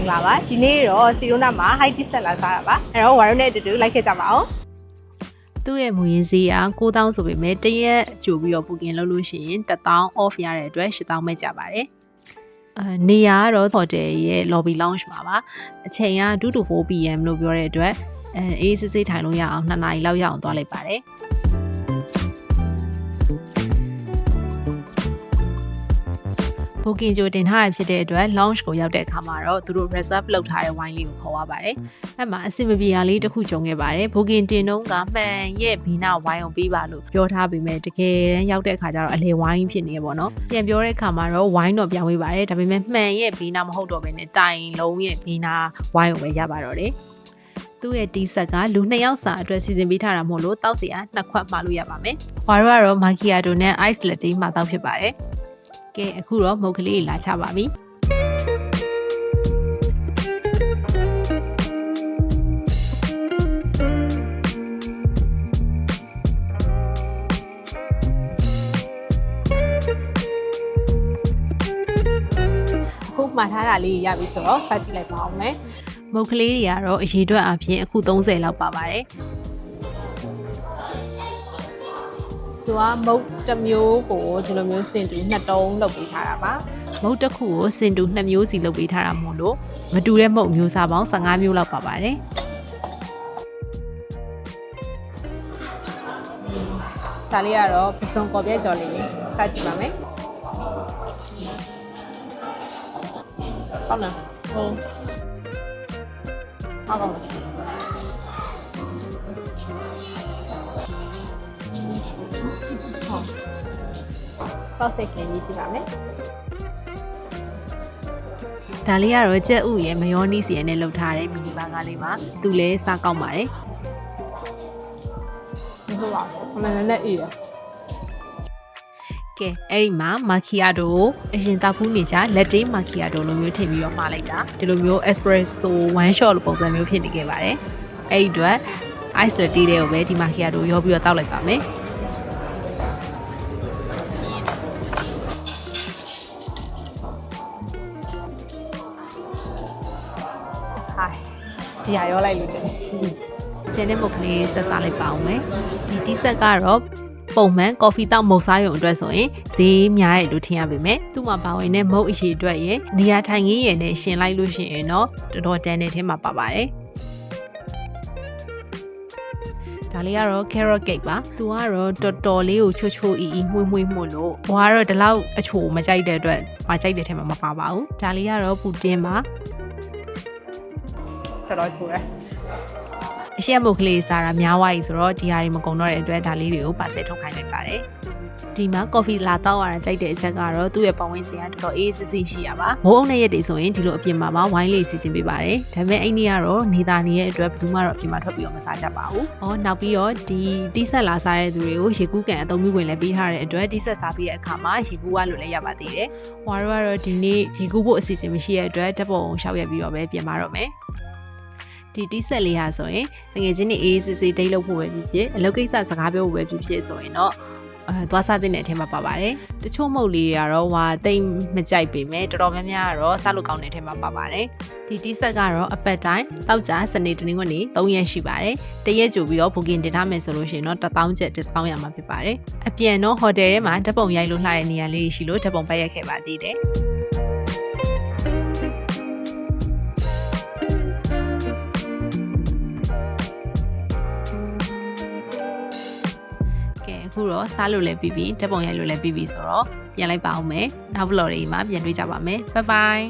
္ဂလာပါဒီနေ့တော့စီရိုနာမှာ high tea set လာစားတာပါအဲ့တော့ဝါရုံနဲ့အတူတူလိုက်ခဲ့ကြပါအောင်သူ့ရဲ့မူရင်းဈေးက9000ဆိုပေမဲ့တရက်ကြိုပြီးတော့ booking လုပ်လို့ရှိရင်1000 off ရတဲ့အတွက်8000ပဲကြပါတယ်အဲနေရာကတော့ hotel ရဲ့ lobby lounge မှာပါအချိန်က2 to 4 pm လို့ပြောတဲ့အတွက်အဲအေးစစ်စစ်ထိုင်လို့ရအောင်2နာရီလောက်ရအောင်သွားလိုက်ပါတယ် booking ကြိုတင်ထားရဖြစ်တဲ့အတွက် launch ကိုရောက်တဲ့အခါမှာတော့သူတို့ reserve လုပ်ထားတဲ့ wine လေးကိုခေါ်ရပါတယ်။အဲ့မှာအဆင်မပြေရလေးတစ်ခုကြုံခဲ့ပါတယ်။ booking တင်တော့ကမှန်ရဲ့ဘီနာ wine ကိုပေးပါလို့ပြောထားပေမဲ့တကယ်တမ်းရောက်တဲ့အခါကျတော့အလေ wine ဖြစ်နေရပေါ့နော်။ပြန်ပြောတဲ့အခါမှာတော့ wine တော့ပြောင်းပေးပါတယ်။ဒါပေမဲ့မှန်ရဲ့ဘီနာမဟုတ်တော့ဘဲနဲ့တိုင်လုံးရဲ့ဘီနာ wine ကိုပဲရပါတော့တယ်။သူ့ရဲ့တီးဆက်ကလူနှစ်ယောက်စာအတွက်စီစဉ်ပေးထားတာမို့လို့တောက်စီအားနှစ်ခွက်မှလို့ရပါမယ်။ဝါရောကတော့မာကီယာတိုနဲ့ ice latte မှတောက်ဖြစ်ပါတယ်။ ကဲအခုတော့မုတ်ကလေးလာချပါပြီ။အခုမှားထားတာလေးရပြီဆိုတော့စကြည့်လိုက်ပါအောင်မယ်မုတ်ကလေးတွေကတော့အရေးအတွက်အပြင်အခု30လောက်ပါပါတယ် သူကမုတ်တစ်မျိုးကိုဒီလိုမျိုးစင်တူနှစ်တုံးလုပ်ပေးထားတာပါမုတ်တစ်ခုကိုစင်တူ2မျိုးစီလုပ်ပေးထားတာမို့လို့မတူတဲ့မုတ်မျိုးစားပေါင်း15မျိုးလောက်ပါပါတယ်ဒါလေးကတော့ပစုံပေါ်ပြက်ကြော်လေးစကြည့်ပါမယ်ဟုတ်လားဟုတ်ဟုတ်ကော sausage လေးမြည်ကြည့်ပါမယ်ဒါလေးကတော့ကြက်ဥရဲ့မယောနီးစီရနဲ့လုပ်ထားတဲ့မီနီဘာကားလေးပါသူလည်းစားကောက်ပါတယ်မဆိုပါဘူးအမှန်တည်းအေးရကဲအဲ့ဒီမှာမာကီယာတိုကိုအရင်တောက်ဖူးနေကြလက်တေးမာကီယာတိုလိုမျိုးထည့်ပြီးတော့မှားလိုက်တာဒီလိုမျိုး espresso one shot လိုပုံစံမျိုးဖြစ်နေခဲ့ပါတယ်အဲ့ဒီအတွက် ice latte တွေကိုပဲဒီမာကီယာတိုရောပြီးတော့တောက်လိုက်ပါမယ် ဟာဒီဟာရောလိုက်လို့ကျန်တယ်ကျန်တဲ့မုတ်ကလေးဆက်စားလိုက်ပါအောင်မယ်ဒီတီးဆက်ကတော့ပုံမှန်ကော်ဖီတောက်မုတ်စားရုံအတွက်ဆိုရင်ဈေးများတယ်လို့ထင်ရပေမဲ့သူ့မှာပါဝင်တဲ့မုတ်အရှိအတွက်ရဲ့နေရာထိုင်ခင်းရယ်နဲ့ရှင်လိုက်လို့ရှိရင်တော့တော်တော်တန်တဲ့ထဲမှာပါပါတယ်ဒါလေးကတော့ carrot cake ပါသူကတော့တော်တော်လေးကိုချိုချိုအီအီမှုမှုမှုလို့ဟိုကတော့ဒီလောက်အချိုမကြိုက်တဲ့အတွက်မကြိုက်တဲ့ထဲမှာမပါပါဘူးဒါလေးကတော့ပူတင်ပါ တော်တော်ချိုးတယ်အရှိမုတ်ကလေးစားတာများသွားပြီဆိုတော့ဒီဟာတွေမကုန်တော့တဲ့အတွက်ဒါလေးတွေကိုပါဆယ်ထုတ်ခိုင်းလိုက်ပါတယ်ဒီမှာကော်ဖီလာတောက်ရတာကြိုက်တဲ့အချက်ကတော့သူ့ရဲ့ပတ်ဝန်းကျင်ကတော်တော်အေးစစ်စစ်ရှိရပါမိုးအုံနဲ့ရက်တွေဆိုရင်ဒီလိုအပြင်မှာမှဝိုင်းလေးစီစဉ်ပေးပါတယ်ဒါပေမဲ့အဲ့ဒီကတော့နေသားနေတဲ့အတွက်ဘယ်သူမှတော့အပြင်မှာထွက်ပြီးတော့မစားကြပါဘူးဟောနောက်ပြီးတော့ဒီတိဆက်လာစားတဲ့သူတွေကိုရေကူးကန်အသုံးပြုဝင်လည်းပေးထားတဲ့အတွက်တိဆက်စားပြီးတဲ့အခါမှာရေကူးရလို့လည်းရပါသေးတယ်ဟွာတော့ကတော့ဒီနေ့ရေကူးဖို့အစီအစဉ်မရှိတဲ့အတွက်ဓာတ်ပုံရှောက်ရပြီးတော့ပဲပြင်ပါတော့မယ် ဒီတိဆက်လေးဟာဆိုရင်ငွေချင်းနေအေးစစ်စစ်ဒိတ်လို့ဖို့ပဲဖြစ်ဖြစ်အလုပ်ကိစ္စစကားပြောဖို့ပဲဖြစ်ဖြစ်ဆိုရင်တော့အဲသွားစားတဲ့အထဲမှာပါပါတယ်တချို့မုတ်လေးတွေကတော့ဟွာတိတ်မကြိုက်ပေမဲ့တော်တော်များများကတော့စားလို့ကောင်းတဲ့အထဲမှာပါပါတယ်ဒီတိဆက်ကတော့အပတ်တိုင်းတောက်ကြစနေတနင်္ဂနွေ3ရက်ရှိပါတယ်တရက်ကြိုပြီးတော့ booking တင်ထားမယ်ဆိုလို့ရှိရင်တော့1000ကျပ် discount ရမှာဖြစ်ပါတယ်အပြန်တော့ hotel ထဲမှာဓာတ်ပုံရိုက်လို့လှတဲ့နေရာလေးရှိလို့ဓာတ်ပုံပတ်ရက်ခဲ့ပါသေးတယ် ကဲအခုတော့စားလို့လည်းပြီးပြီဓာတ်ပုံရိုက်လို့လည်းပြီးပြီဆိုတော့ပြန်လိုက်ပါအောင်မယ်နောက် vlog တွေမှာပြန်တွေ့ကြပါမယ် bye bye